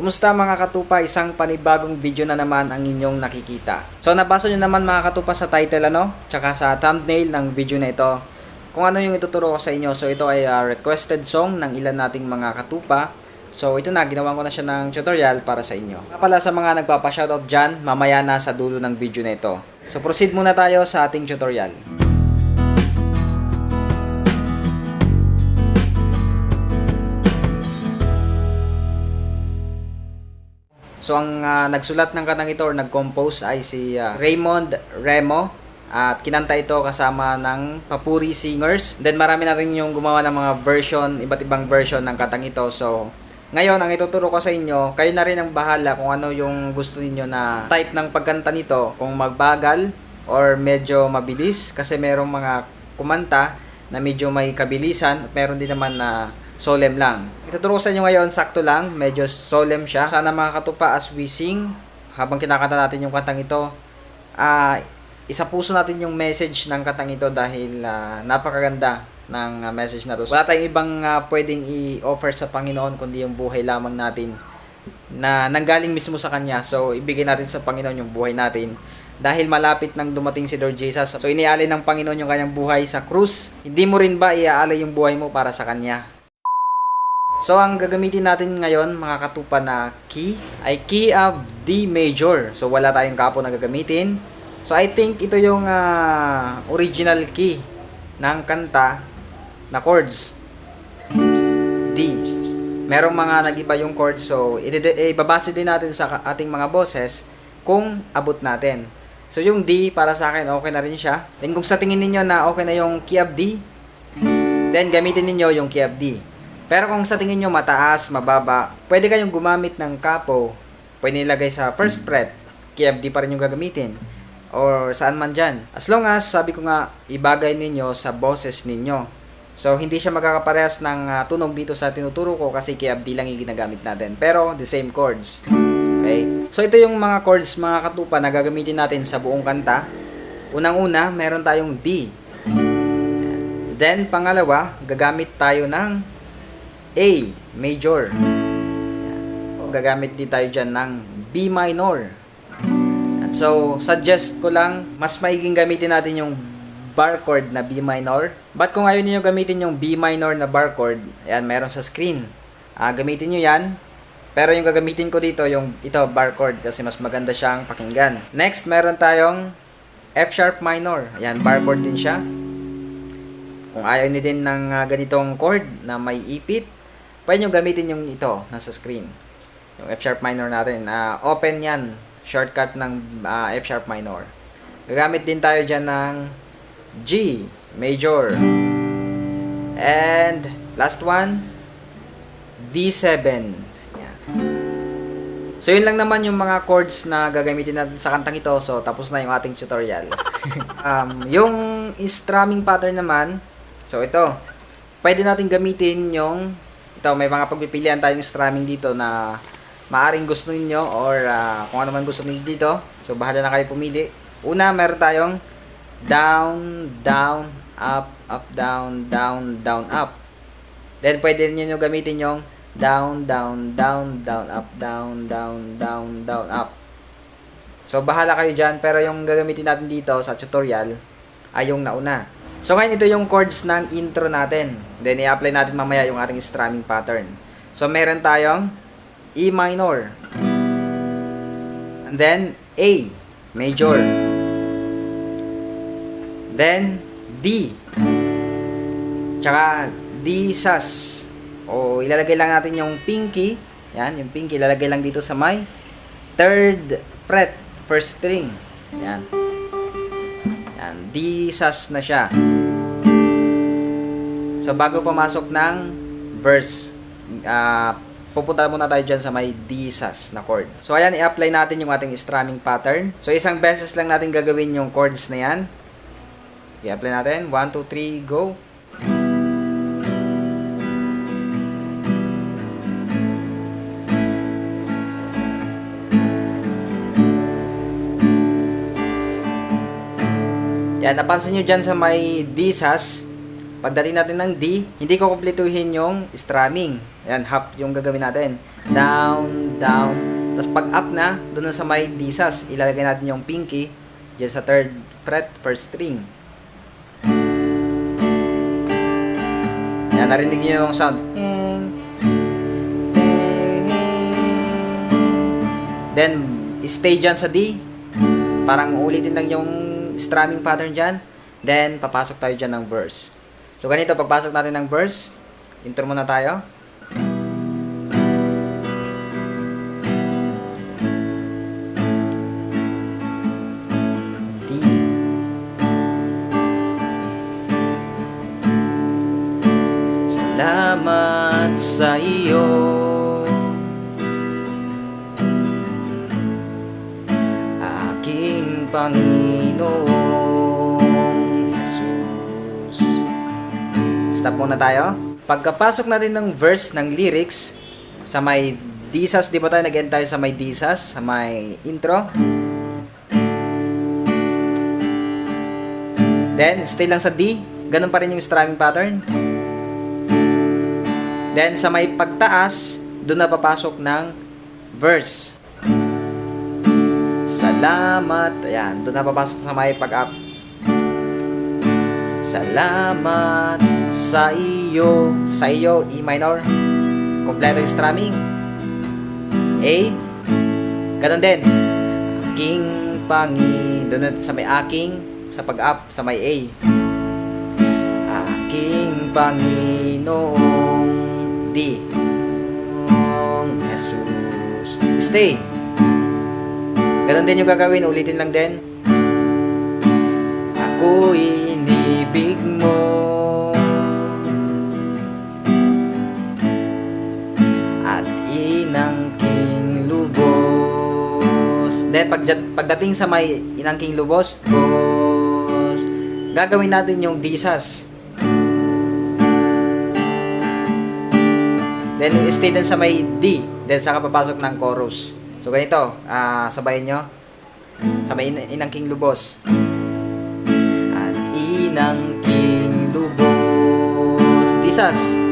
Kumusta mga katupa? Isang panibagong video na naman ang inyong nakikita. So nabasa nyo naman mga katupa sa title ano? Tsaka sa thumbnail ng video na ito. Kung ano yung ituturo ko sa inyo. So ito ay ah, requested song ng ilan nating mga katupa. So ito na, ginawa ko na siya ng tutorial para sa inyo. Pala sa mga nagpapa-shoutout dyan, mamaya na sa dulo ng video na ito. So proceed muna tayo sa ating tutorial. So ang ah, nagsulat ng kantang ito or nag-compose ay si ah, Raymond Remo at kinanta ito kasama ng Papuri Singers. Then marami na rin yung gumawa ng mga version, iba't ibang version ng kantang ito. So ngayon, ang ituturo ko sa inyo, kayo na rin ang bahala kung ano yung gusto niyo na type ng pagkanta nito. Kung magbagal or medyo mabilis kasi merong mga kumanta na medyo may kabilisan at meron din naman na solemn lang. Sa inyo ngayon, sakto lang, medyo solemn siya. Sana mga katupa as we sing, habang kinakanta natin yung kantang ito, ah isa puso natin yung message ng kantang ito dahil ah, napakaganda ng ah, message na to. Wala tayong ibang ah, pwedeng i-offer sa Panginoon kundi yung buhay lamang natin na nanggaling mismo sa Kanya. So, ibigay natin sa Panginoon yung buhay natin. Dahil malapit nang dumating si Lord Jesus. So, inialay ng Panginoon yung kanyang buhay sa krus. Hindi mo rin ba iaalay yung buhay mo para sa Kanya? So, ang gagamitin natin ngayon, mga katupa na key, ay key of D major. So, wala tayong kapo na gagamitin. So, I think ito yung ah, original key ng kanta na chords. D. Merong mga nag-iba yung chords. So, ibabase din natin sa ating mga boses kung abot natin. So, yung D, para sa akin, okay na rin siya. Then, kung sa tingin ninyo na okay na yung key of D, then gamitin ninyo yung key of D. Pero kung sa tingin nyo mataas, mababa, pwede kayong gumamit ng capo. Pwede nilagay sa first fret. Key of D pa rin yung gagamitin. Or saan man dyan. As long as, sabi ko nga, ibagay ninyo sa boses ninyo. So, hindi siya magkakaparehas ng ah, tunog dito sa tinuturo ko kasi key of D lang yung ginagamit natin. Pero, the same chords. Okay? So, ito yung mga chords, mga katupa na gagamitin natin sa buong kanta. Unang-una, meron tayong D. Then, pangalawa, gagamit tayo ng A major. Yan. Gagamit din tayo dyan ng B minor. Yan. So, suggest ko lang, mas maiging gamitin natin yung bar chord na B minor. But kung ayaw niyo gamitin yung B minor na bar chord, ayan, meron sa screen. Ah, gamitin niyo yan. Pero yung gagamitin ko dito, yung ito, bar chord, kasi mas maganda siyang pakinggan. Next, meron tayong F sharp minor. Ayan, bar chord din siya. Kung ayaw niyo din ng ah, ganitong chord na may ipit, pwede nyo gamitin yung ito, nasa screen. Yung F sharp minor natin. Ah, open yan. Shortcut ng ah, F sharp minor. Gagamit din tayo dyan ng G major. And last one, D7. Yan. So yun lang naman yung mga chords na gagamitin natin sa kantang ito. So tapos na yung ating tutorial. um, yung strumming pattern naman, so ito, pwede natin gamitin yung, ito may mga pagpipilian tayong strumming dito na maaring gusto niyo or ah, kung ano man gusto niyo dito. So bahala na kayo pumili. Una, meron tayong down, down, up, up, down, down, down, up. Then pwede niyo gamitin yung down, down, down, down, up, down, down, down, down, up. So, bahala kayo dyan. Pero yung gagamitin natin dito sa tutorial ay yung nauna. So, ngayon ito yung chords ng intro natin. Then, i-apply natin mamaya yung ating strumming pattern. So, meron tayong E minor. And then, A major. Then, D. Tsaka, D sus. O, ilalagay lang natin yung pinky. Yan, yung pinky, ilalagay lang dito sa may third fret, first string. Yan. Yan, D sus na siya. So, bago pumasok ng verse, ah, pupunta muna tayo dyan sa may D sus na chord. So, ayan, i-apply natin yung ating strumming pattern. So, isang beses lang natin gagawin yung chords na yan. I-apply natin. 1, 2, 3, go. Yan, napansin nyo dyan sa may D sus. Pagdating natin ng D, hindi ko kumpletuhin yung strumming. Yan, half yung gagawin natin. Down, down. Tapos pag up na, doon sa may disas, ilalagay natin yung pinky dyan sa third fret per string. Yan, narinig niyo yung sound. Then, stay dyan sa D. Parang ulitin lang yung strumming pattern dyan. Then, papasok tayo dyan ng verse. So, ganito, pagpasok natin ng verse, intro muna tayo. Salamat sa iyo. Aking Panginoong Stop muna tayo. Pagkapasok natin ng verse ng lyrics sa may disas, di ba tayo nag-end tayo sa may disas, sa may intro? Then, stay lang sa D. Ganun pa rin yung strumming pattern. Then, sa may pagtaas, doon na papasok ng verse. Salamat. Ayan, doon na papasok sa may pag-up. Salamat sa iyo. Sa iyo, E minor. Kompleto yung strumming. A. Ganun din. Aking pangi. Doon sa may aking. Sa pag-up, sa may A. Aking Panginoong D. Panginoong Jesus. Stay. Ganun din yung gagawin. Ulitin lang din. Ako'y inibig Then, pag, pagdating sa may inangking lubos, bos, gagawin natin yung disas. Then, stay din sa may D. Then, saka papasok ng chorus. So, ganito. ah sabayin nyo. Sa may in- inangking lubos. At inangking lubos. Disas. D.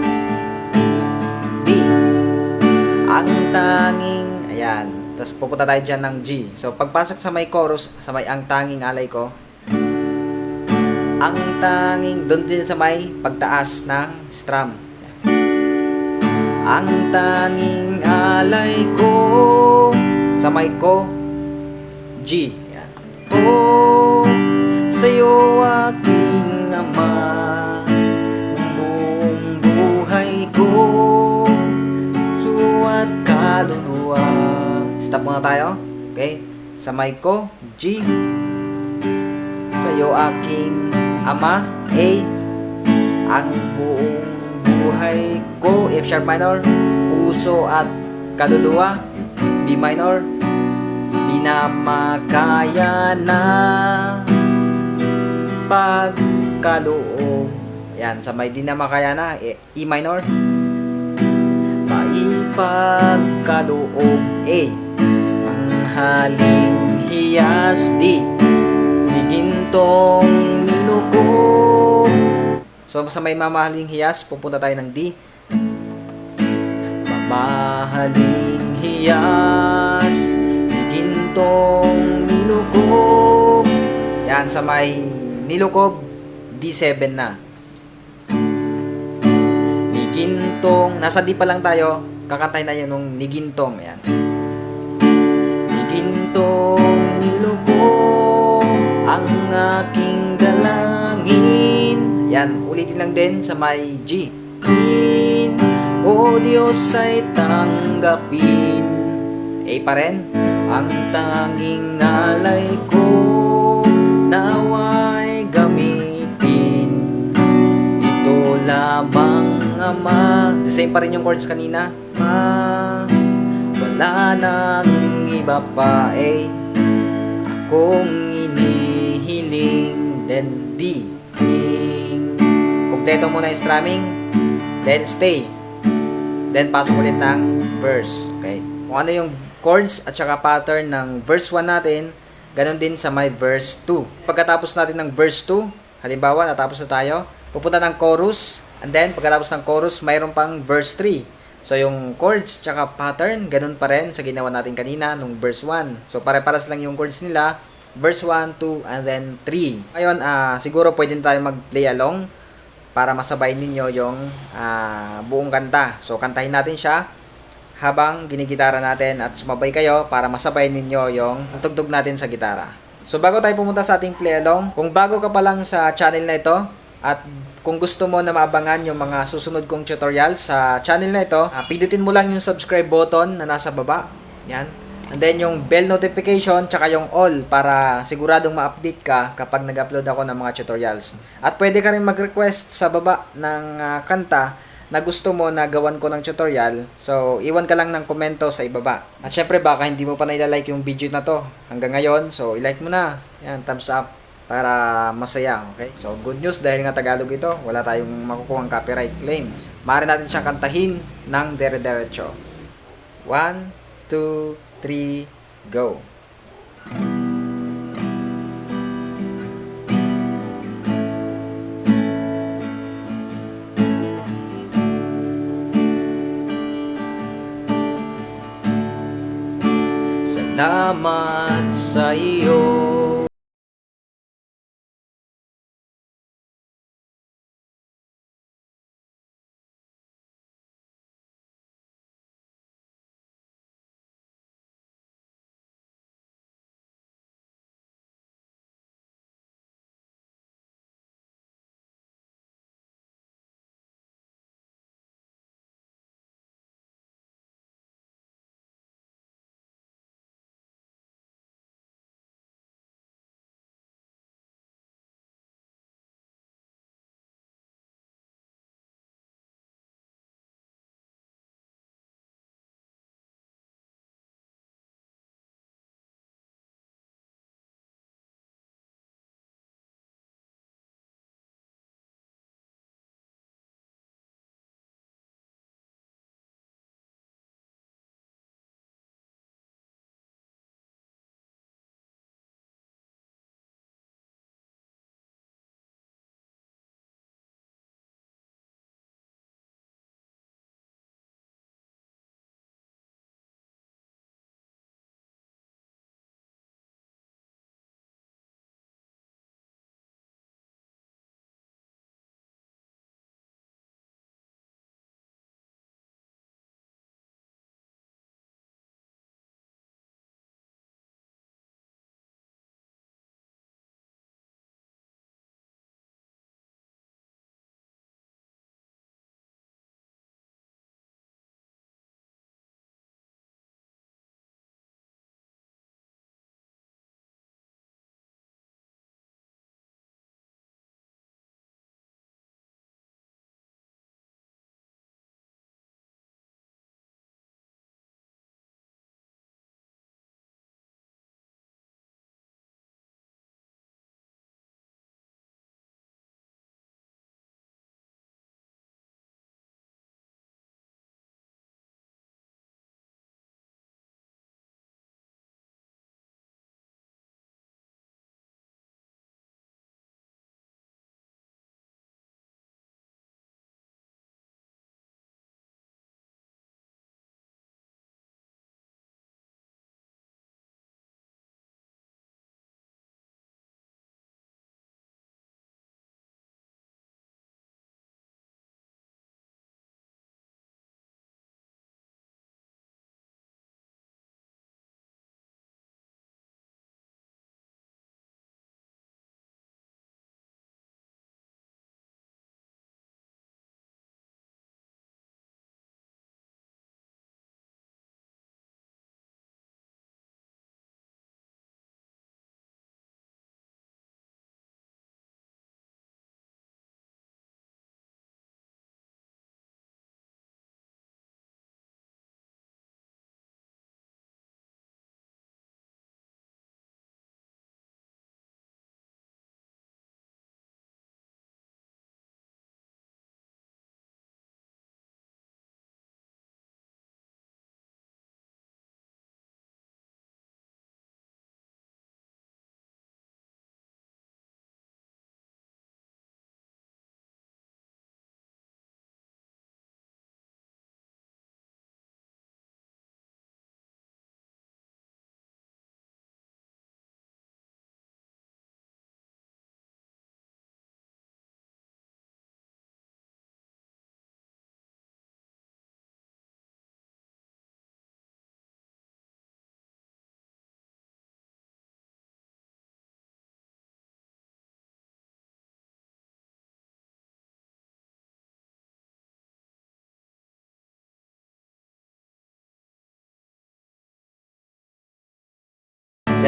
Tapos pupunta tayo dyan ng G. So, pagpasok sa may chorus, sa may ang tanging alay ko, ang tanging, doon din sa may pagtaas ng strum. Ang tanging alay ko sa may ko G. Yan. Ko sa'yo aking ama Stop muna tayo. Okay? Sa may ko G. Sa'yo aking ama A. Ang buong buhay ko F sharp minor puso at kaluluwa B minor di na makaya na pagkaloob yan sa may di na makaya na E, E minor maipagkaloob A ang haling hiyas D Gigintong niluko So sa may mamahaling hiyas, pupunta tayo ng D. Mamahaling hiyas, gigintong nilukob. Yan, sa may nilukob, D7 na. Nigintong, nasa D pa lang tayo, kakantay na yun nung nigintong. Yan. Nigintong nilukob, ang aking dalangin. Yan, ulitin lang din sa may G. In, O Diyos ay tanggapin. A pa rin. Ang tanging alay ko, naway gamitin. Ito lamang ama. The same pa rin yung chords kanina. Ma, wala nang iba pa. A, akong inihiling. Then D. Kompleto muna yung strumming. Then stay. Then pasok ulit ng verse. Okay? Kung ano yung chords at saka pattern ng verse 1 natin, ganun din sa may verse 2. Pagkatapos natin ng verse 2, halimbawa natapos na tayo, pupunta ng chorus, and then pagkatapos ng chorus, mayroon pang verse 3. So, yung chords tsaka pattern, ganun pa rin sa ginawa natin kanina nung verse 1. So, pare-paras lang yung chords nila. Verse 1, 2, and then 3. Ngayon, ah, siguro pwede tayo mag-play along para masabay ninyo yung ah, buong kanta. So, kantahin natin siya habang ginigitara natin at sumabay kayo para masabay ninyo yung tugtog natin sa gitara. So, bago tayo pumunta sa ating play along, kung bago ka pa lang sa channel na ito at kung gusto mo na maabangan yung mga susunod kong tutorials sa channel na ito, ah, pindutin mo lang yung subscribe button na nasa baba. Yan. And then yung bell notification tsaka yung all para siguradong ma-update ka kapag nag-upload ako ng mga tutorials. At pwede ka rin mag-request sa baba ng ah, kanta na gusto mo na gawan ko ng tutorial. So, iwan ka lang ng komento sa ibaba. At syempre baka hindi mo pa na-like yung video na to hanggang ngayon. So, i-like mo na. Yan, thumbs up para masaya, okay? So, good news dahil nga Tagalog ito, wala tayong makukuhang copyright claim. Maaari natin siyang kantahin ng dere-derecho. 1, 2, 3, go!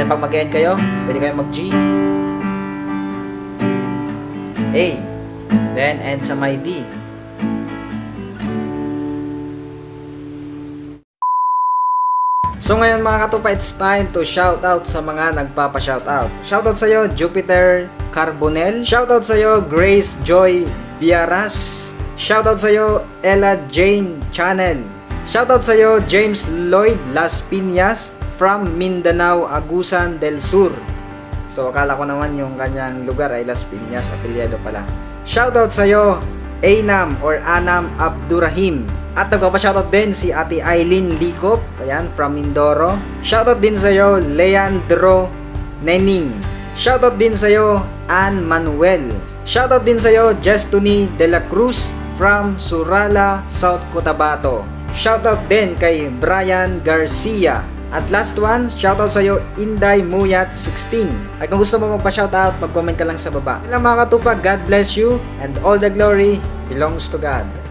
Then pag mag-end kayo, pwede kayo mag-G. A. Then end sa may D. So ngayon mga katupa, it's time to shout out sa mga nagpapa-shout out. Shout out sa iyo Jupiter Carbonel. Shout out sa iyo Grace Joy Biaras. Shout out sa iyo Ella Jane Channel. Shout out sa iyo James Lloyd Las Piñas from Mindanao, Agusan del Sur. So akala ko naman yung kanyang lugar ay Las Piñas, apelyado pala. Shoutout sa iyo, Anam or Anam Abdurrahim. At nagpapa-shoutout din si Ate Eileen Likop, ayan, from Mindoro. Shoutout din sa iyo, Leandro Nening. Shoutout din sa iyo, Ann Manuel. Shoutout din sa iyo, Jestony De La Cruz from Surala, South Cotabato. Shoutout din kay Brian Garcia. At last one, shoutout sa iyo Inday Muyat 16. At kung gusto mo magpa-shoutout, mag-comment ka lang sa baba. Yun lang mga katupa, God bless you and all the glory belongs to God.